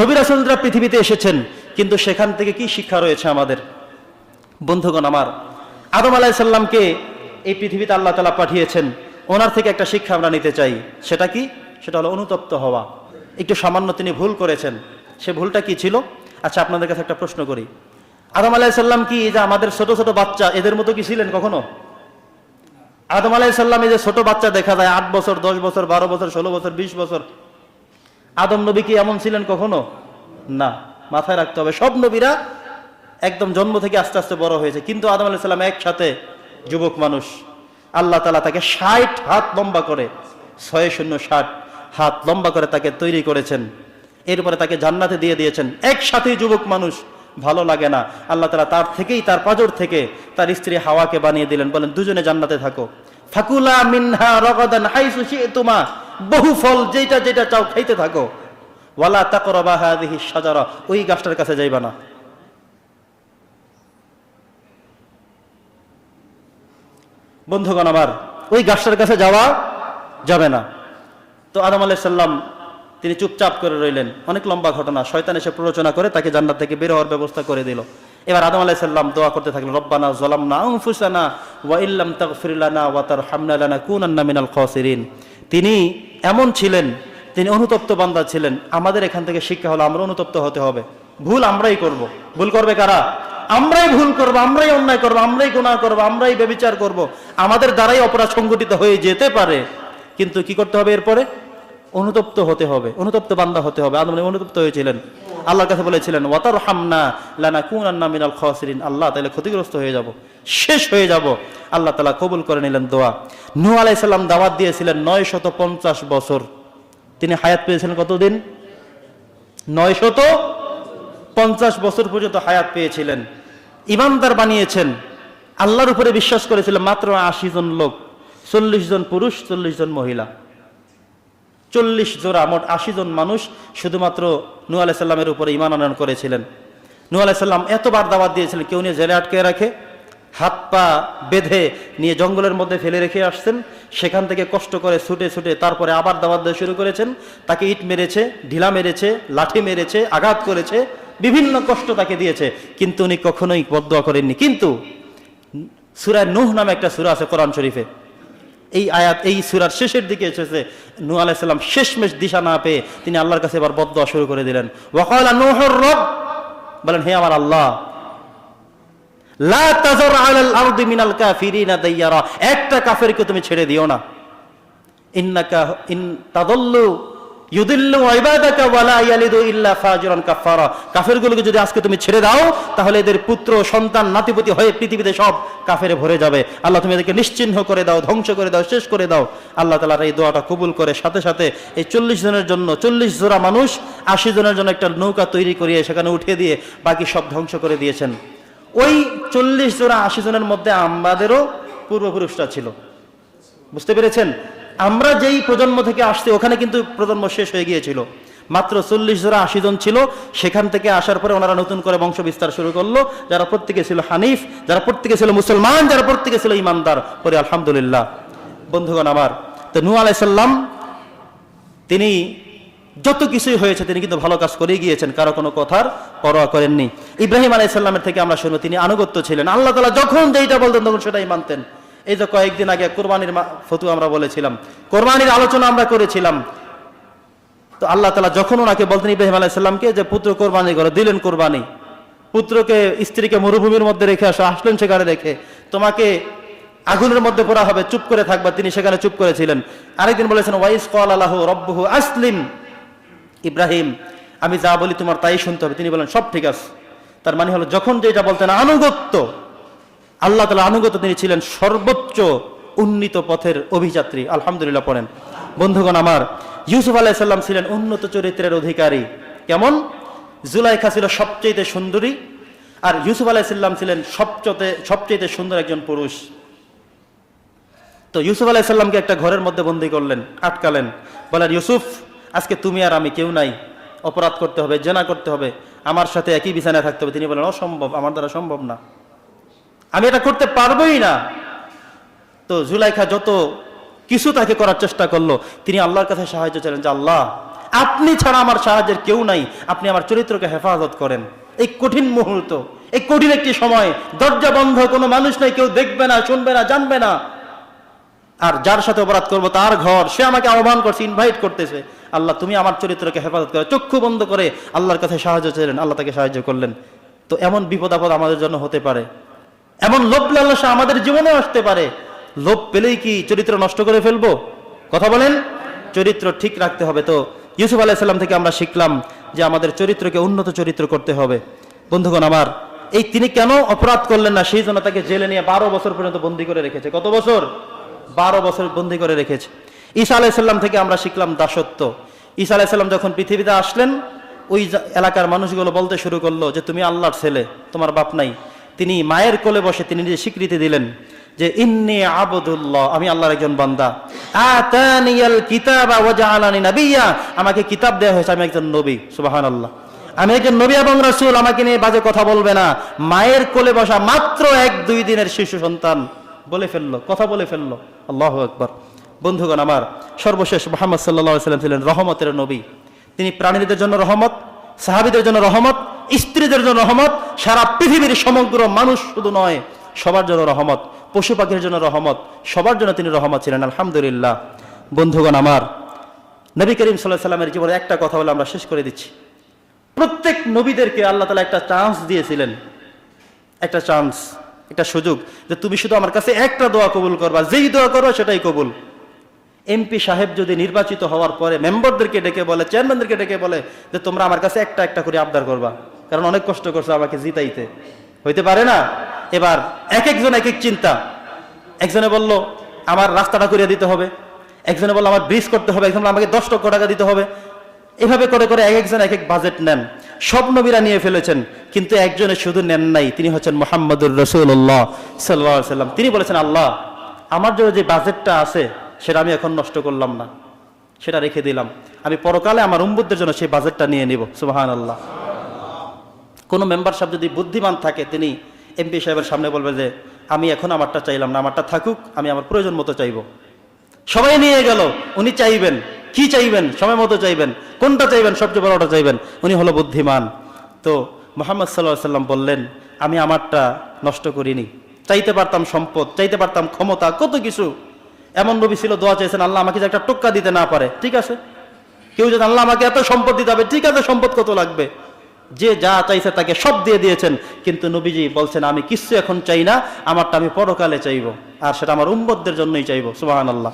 নবী রাসূলরা পৃথিবীতে এসেছেন, কিন্তু সেখান থেকে কি শিক্ষা রয়েছে আমাদের? বন্ধুগণ আমার, আদম আলাইসাল্লামকে এই পৃথিবীতে আল্লাহ তালা পাঠিয়েছেন। ওনার থেকে একটা শিক্ষা আমরা নিতে চাই। সেটা কি? সেটা হলো অনুতপ্ত হওয়া। একটু সামান্য তিনি ভুল করেছেন। সে ভুলটা কি ছিল? আচ্ছা আপনাদের কাছে একটা প্রশ্ন করি। আদম আলাইসাল্লাম কি যে আমাদের ছোট ছোট বাচ্চা, এদের মতো কি ছিলেন কখনো? আদম আলাইসাল্লাম এই যে ছোট বাচ্চা দেখা যায়, আট বছর, দশ বছর, বারো বছর, ষোলো বছর, বিশ বছর আদম নবী কি এমন ছিলেন কখনো? না, মাথায় রাখতে হবে। সব নবীরা একদম জন্ম থেকে আস্তে আস্তে বড় হয়েছে। কিন্তু আদম আলাইসাল্লাম একসাথে যুবক মানুষ। আল্লাহ তালা তাকে ষাট হাত লম্বা করে, ছয় শূন্য ষাট হাত লম্বা করে তাকে তৈরি করেছেন। এরপরে তাকে জান্নাতে দিয়ে দিয়েছেন। একসাথেই যুবক মানুষ, ভালো লাগে না। আল্লাহ তালা তার থেকেই, তার পাজর থেকে তার স্ত্রী হাওয়াকে বানিয়ে দিলেন। বলেন, দুজনে জান্নাতে থাকো। ফাকুলা মিনহা রগদান হাইসু তোমা বহু ফল যেটা যেটা চাও খাইতে থাকো। ওয়ালা তাকরাবা হাদিহি সাজারা ওই গাছটার কাছে যাইবা না। বন্ধুগণ আমার, ওই গাছটার কাছে যাওয়া যাবে না। তো আদম আলাইসাল্লাম তিনি চুপচাপ করে রইলেন। অনেক লম্বা ঘটনা, শয়তান এসে প্ররোচনা করে তাকে জান্নাত থেকে বের হওয়ার ব্যবস্থা করে দিল। এবার আদম আলাইসাল্লাম দোয়া করতে থাকলেন, রব্বানা জলামনা আনফুসানা ওয়া ইল্লাম তাগফির লানা ওয়া তারহামনা লানা কুনান্না মিনাল খাসিরিন। তিনি এমন ছিলেন, তিনি অনুতপ্ত বান্দা ছিলেন। আমাদের এখান থেকে শিক্ষা হলো, আমরা অনুতপ্ত হতে হবে। ভুল আমরাই করব। ভুল করবে কারা? আমরাই ভুল করব, আমরাই অন্যায় করব, আমরাই গুণা করব, আমরাই বেবিচার করব। আমাদের দ্বারাই অপরাধ সংগঠিত হয়ে যেতে পারে। কিন্তু কি করতে হবে এরপরে? অনুতপ্ত হতে হবে, অনুতপ্ত বান্দা হতে হবে। আদম অনুতপ্ত হয়েছিলেন। আল্লাহর কাছে বলেছিলেন ওয়াতার হামনা লানা কুনান্না মিনাল খাসিরিন। আল্লাহ তাহলে ক্ষতিগ্রস্ত হয়ে যাব, শেষ হয়ে যাব। আল্লাহ তালা কবুল করে নিলেন দোয়া। নূহ আলাইহিস সালাম দাওয়াত দিয়েছিলেন নয় শত পঞ্চাশ বছর। তিনি হায়াত পেয়েছিলেন কতদিন? নয় শত পঞ্চাশ বছর পর্যন্ত হায়াত পেয়েছিলেন। ইমানদার বানিয়েছেন। আল্লাহর উপরে বিশ্বাস করেছিলেন মাত্র আশি জন লোক, চল্লিশ জন পুরুষ, চল্লিশ জন মহিলা। চল্লিশ জোড়া, মোট আশি জন মানুষ শুধুমাত্র নু আলাইসাল্লামের উপরে ইমান আনয়ন করেছিলেন। নু আলাইসাল্লাম এতবার দাওয়াত দিয়েছিলেন, কেউ নিয়ে জেলে আটকে রাখে, হাত পা বেঁধে নিয়ে জঙ্গলের মধ্যে ফেলে রেখে আসছেন। সেখান থেকে কষ্ট করে ছুটে ছুটে তারপরে আবার দাওয়াত দেওয়া শুরু করেছেন। তাকে ইট মেরেছে, ঢিলা মেরেছে, লাঠি মেরেছে, আঘাত করেছে, বিভিন্ন কষ্ট তাকে দিয়েছে। কিন্তু উনি কখনোই বদয়া করেননি। কিন্তু সুরায় নুহ নামে একটা সুরা আছে কোরআন শরীফে। এই আয়াত, এই সুরার শেষের দিকে এসেছে। নু আলাইসাল্লাম শেষমেশ দিশা না পেয়ে তিনি আল্লাহর কাছে এবার বদ শুরু করে দিলেন। ওয়াকালা নুহর রব, বলেন, হে আমার আল্লাহ একটা কাফেরকে তুমি ছেড়ে দিও না। ইন্নাকা, ইন তাদাল্লু কাফেরগুলোকে যদি আজকে তুমি ছেড়ে দাও, তাহলে এদের পুত্র, সন্তান, নাতিপতি হয়ে পৃথিবীতে সব কাফেরে ভরে যাবে। আল্লাহ, তুমি এদেরকে নিশ্চিহ্ন করে দাও, ধ্বংস করে দাও, শেষ করে দাও। আল্লাহ তালার এই দোয়াটা কবুল করে, সাথে সাথে এই চল্লিশ জনের জন্য, চল্লিশ জোড়া মানুষ, আশি জনের জন্য একটা নৌকা তৈরি করিয়ে সেখানে উঠিয়ে দিয়ে বাকি সব ধ্বংস করে দিয়েছেন। ওই চল্লিশ জোড়া আশি জনের মধ্যে আমাদেরও পূর্বপুরুষরা ছিল। বুঝতে পেরেছেন? আমরা যেই প্রজন্ম থেকে আসছি, ওখানে কিন্তু প্রজন্ম শেষ হয়ে গিয়েছিল। মাত্র চল্লিশ জোড়া আশি জন ছিল, সেখান থেকে আসার পরে ওনারা নতুন করে বংশ বিস্তার শুরু করল। যারা প্রত্যেকে ছিল হানিফ, যারা প্রত্যেকে ছিল মুসলমান, যারা প্রত্যেকে ছিল ইমানদার, পরে আলহামদুলিল্লাহ। বন্ধুগণ আমার, তো নু আলাইসাল্লাম তিনি যত কিছুই হয়েছে, তিনি কিন্তু ভালো কাজ করেই গিয়েছেন, কারও কোনো কথার পরোয়া করেননি। ইব্রাহিম আলাইসাল্লামের থেকে আমরা শুনব, তিনি আনুগত্য ছিলেন। আল্লাহ তালা যখন যেইটা বলতেন, তখন সেটাই মানতেন। এই যে কয়েকদিন আগে কোরবানির ফতু আমরা বলেছিলাম। কোরবানির আলোচনা আমরা করেছিলাম। তো আল্লাহ তালা যখন ওনাকে বলতেন ইব্রাহিম আলাইসাল্লামকে যে, পুত্র কোরবানি করো, দিলেন কোরবানি। পুত্রকে, স্ত্রীকে মরুভূমির মধ্যে রেখে আসো, আসলেন সেখানে রেখে। তোমাকে আগুনের মধ্যে পড়া হবে, চুপ করে থাকবা। তিনি সেখানে চুপ করেছিলেন। আরেকদিন বলেছেন, ওয়াইস কল আল্লাহ রব্বহু আসলিম। ইব্রাহিম, আমি যা বলি তোমার তাই শুনতে হবে। তিনি বলেন, সব ঠিক আছে। তার মানে হলো, যখন যেটা বলতেন, আনুগত্য। আল্লাহ তালা আনুগত তিনি ছিলেন সর্বোচ্চ উন্নীত পথের অভিযাত্রী। আলহামদুলিল্লাহ পড়েন। বন্ধুগণ আমার, ইউসুফ আলাইসাল্লাম ছিলেন উন্নত চরিত্রের অধিকারী। কেমন? জুলাইখা ছিল সবচেয়ে সুন্দরী আর ইউসুফ আলাইসাল্লাম ছিলেন সবচেয়ে সবচেয়ে সুন্দর একজন পুরুষ। তো ইউসুফ আলাইসাল্লামকে একটা ঘরের মধ্যে বন্দি করলেন, আটকালেন। বলেন, ইউসুফ, আজকে তুমি আর আমি কেউ নাই। অপরাধ করতে হবে, জেনা করতে হবে। আমার সাথে একই বিছানায় থাকতে হবে। তিনি বলেন, অসম্ভব, আমার দ্বারা সম্ভব না। আমি এটা করতে পারবোই না। তো জুলাইখা যত কিছু তাকে করার চেষ্টা করল, তিনি আল্লাহর কাছে সাহায্য চাইলেন যে, আল্লাহ, আপনি ছাড়া আমার সাহায্যের কেউ নাই। আপনি আমার চরিত্রকে হেফাজত করেন। এই কঠিন মুহূর্ত, এই কঠিন একটি সময়, দরজা বন্ধ, কোনো মানুষ নাই, কেউ দেখবে না, শুনবে না, জানবে না। আর যার সাথে অপরাধ করব, তার ঘর, সে আমাকে আহ্বান করছে ইনভাইট করতেছে, আল্লাহ, তুমি আমার চরিত্রকে হেফাজত করে। চক্ষু বন্ধ করে আল্লাহর কাছে সাহায্য চাইলেন, আল্লাহ তাকে সাহায্য করলেন। তো এমন বিপদ আপদ আমাদের জন্য হতে পারে। এমন লোভ লালসা আমাদের জীবনে আসতে পারে। লোভ পেলেই কি চরিত্র নষ্ট করে ফেলব? কথা বলেন? চরিত্র ঠিক রাখতে হবে তো। ইউসুফ আলাইসাল্লাম থেকে আমরা শিখলাম যে আমাদের চরিত্রকে উন্নত চরিত্র করতে হবে। বন্ধুগণ আমার, এই তিনি কেন অপরাধ করলেন না? সেই জন্য তাকে জেলে নিয়ে বারো বছর পর্যন্ত বন্দি করে রেখেছে। কত বছর? বারো বছর বন্দি করে রেখেছে। ঈসা আলাইসাল্লাম থেকে আমরা শিখলাম দাসত্ব। ঈসা আলাইসাল্লাম যখন পৃথিবীতে আসলেন, ওই এলাকার মানুষগুলো বলতে শুরু করল যে, তুমি আল্লাহর ছেলে, তোমার বাপ নাই। তিনি মায়ের কোলে বসে তিনি নিজে স্বীকৃতি দিলেন যে, ইন্নি আবদুল্লাহ, আমি আল্লাহর একজন বান্দা। আতানিয়াল কিতাব ওয়া জাআলানি নাবিয়্যা আমাকে কিতাব দেওয়া হয়েছে, আমি একজন নবী। সুবহানাল্লাহ। আমি একজন নবী এবং রাসূল, আমাকে নিয়ে বাজে কথা বলবে না। মায়ের কোলে বসা মাত্র এক, দুই দিনের শিশু সন্তান। বলে ফেলল, কথা বলে ফেলল। আল্লাহু আকবার। বন্ধুগণ, আমার সর্বশেষ মোহাম্মদ আলাইহি সাল্লাম ছিলেন রহমতের নবী। তিনি প্রাণীদের জন্য রহমত, সাহাবীদের জন্য রহমত স্ত্রীদের জন্য রহমত, সারা পৃথিবীর সমগ্র মানুষ শুধু নয়, সবার জন্য রহমত, পশু পাখির জন্য রহমত, সবার জন্য তিনি রহমত ছিলেন, আলহামদুলিল্লাহ। বন্ধুগণ আমার, নবী করিম সাল্লাহ সাল্লামের জীবনে একটা কথা বলে আমরা শেষ করে দিচ্ছি। প্রত্যেক নবীদেরকে আল্লাহ তালা একটা চান্স দিয়েছিলেন। একটা চান্স একটা সুযোগ যে তুমি শুধু আমার কাছে একটা দোয়া কবুল করবা, যেই দোয়া করো সেটাই কবুল। এমপি সাহেব যদি নির্বাচিত হওয়ার পরে মেম্বারদেরকে ডেকে বলে চেয়ারম্যানদেরকে ডেকে বলে যে তোমরা আমার কাছে একটা একটা করে আবদার করবা। কারণ অনেক কষ্ট করছে আমাকে জিতাইতে। হইতে পারে না? এবার এক একজন এক এক চিন্তা। একজনে বলল, আমার রাস্তাটা করিয়া দিতে হবে। একজনে বলল, আমার ব্রিজ করতে হবে। একজন আমাকে দশ লক্ষ টাকা দিতে হবে। এভাবে করে করে এক একজন এক এক বাজেট নেন। সব নবীরা নিয়ে ফেলেছেন, কিন্তু একজনে শুধু নেন নাই। তিনি হচ্ছেন মোহাম্মদুর রসুল্লাহ সাল্লাহ সাল্লাম। তিনি বলেছেন, আল্লাহ, আমার জন্য যে বাজেটটা আছে, সেটা আমি এখন নষ্ট করলাম না। সেটা রেখে দিলাম। আমি পরকালে আমার উম্বুদের জন্য সেই বাজেটটা নিয়ে নিব। সুবাহান আল্লাহ কোনো মেম্বারশিপ যদি বুদ্ধিমান থাকে, তিনি এমপি সাহেবের সামনে বলবে যে, আমি এখন আমারটা চাইলাম না, আমারটা থাকুক, আমি আমার প্রয়োজন মতো চাইব। সবাই নিয়ে গেল, উনি চাইবেন, কি চাইবেন, সময় মতো চাইবেন, কোনটা চাইবেন, সবচেয়ে বড়টা চাইবেন, উনি হলো বুদ্ধিমান। তো মোহাম্মদ সাল্লাহ সাল্লাম বললেন, আমি আমারটা নষ্ট করিনি, চাইতে পারতাম সম্পদ, চাইতে পারতাম ক্ষমতা, কত কিছু। এমন নবী ছিল, দোয়া চাইছেন আল্লাহ আমাকে যে একটা টোক্কা দিতে না পারে, ঠিক আছে? কেউ যদি আল্লাহ আমাকে এত সম্পদ দিতে হবে, ঠিক আছে, সম্পদ কত লাগবে? যে যা চাইছে তাকে সব দিয়ে দিয়েছেন। কিন্তু নবীজি বলছেন, আমি কিচ্ছু এখন চাই না, আমারটা আমি পরকালে চাইব, আর সেটা আমার উম্মতদের জন্যই চাইব। সুবাহ আল্লাহ